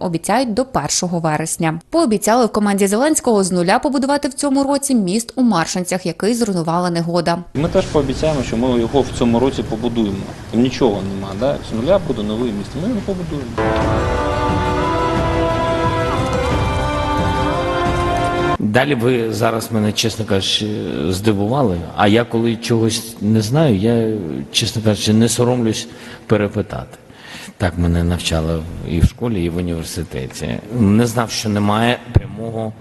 обіцяють до 1 вересня. Пообіцяли в команді Зеленського з нуля побудувати в цьому році міст у Маршинцях, який зруйнувала негода. Ми теж пообіцяємо, що ми його в цьому році побудуємо. Там нічого нема, да? з нуля буде новий міст. Ми його побудуємо. Далі ви зараз мене, чесно кажучи, здивували. А я коли чогось не знаю, я, чесно кажучи, не соромлюсь перепитати. Так мене навчали і в школі, і в університеті. Не знав, що немає прямого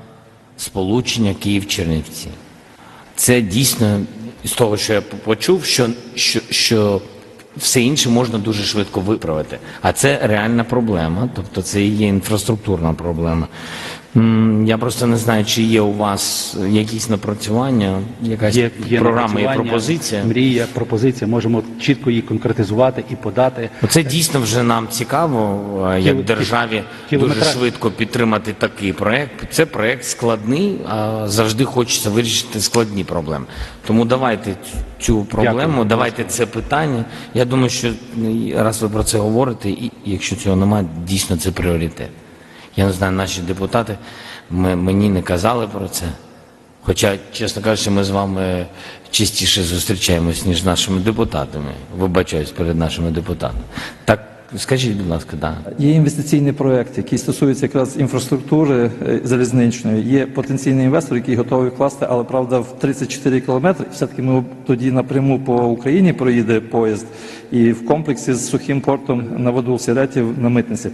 сполучення Київ-Чернівці. Це дійсно з того, що я почув, що, що, що все інше можна дуже швидко виправити. А це реальна проблема, тобто це і є інфраструктурна проблема. Я просто не знаю, чи є у вас якісь напрацювання, якась Є, є програма і пропозиція. Мрія, пропозиція. Можемо чітко її конкретизувати і подати. Оце дійсно вже нам цікаво, е, як Кіло- державі дуже швидко підтримати такий проект. Це проект складний, а завжди хочеться вирішити складні проблеми. Тому давайте цю проблему, Дякую. давайте це питання. Я думаю, що раз ви про це говорите, і якщо цього немає, дійсно це пріоритет. Я не знаю, наші депутати ми, мені не казали про це. Хоча, чесно кажучи, ми з вами частіше зустрічаємось, ніж нашими депутатами. Вибачаюсь перед нашими депутатами. Так, скажіть, будь ласка, да. Є інвестиційний проект, який стосується якраз інфраструктури е, залізничної. Є потенційний інвестор, який готовий вкласти, але правда в 34 кілометри. Все-таки ми тоді напряму по Україні проїде поїзд, і в комплексі з сухим портом на воду Сіретів на митниці.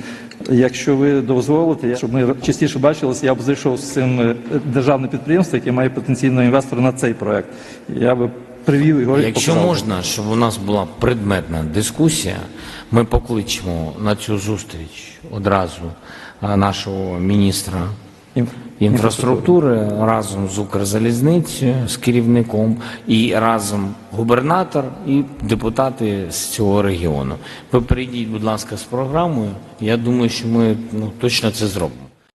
Якщо ви дозволите, щоб ми частіше бачилися, я б зайшов з цим е, державне підприємство, яке має потенційного інвестора на цей проект. Я би привів і Якщо показав. можна, щоб у нас була предметна дискусія, ми покличемо на цю зустріч одразу нашого міністра Інф- інфраструктури разом з Укрзалізницею, з керівником, і разом губернатор і депутати з цього регіону. Ви прийдіть, будь ласка, з програмою. Я думаю, що ми ну, точно це зробимо.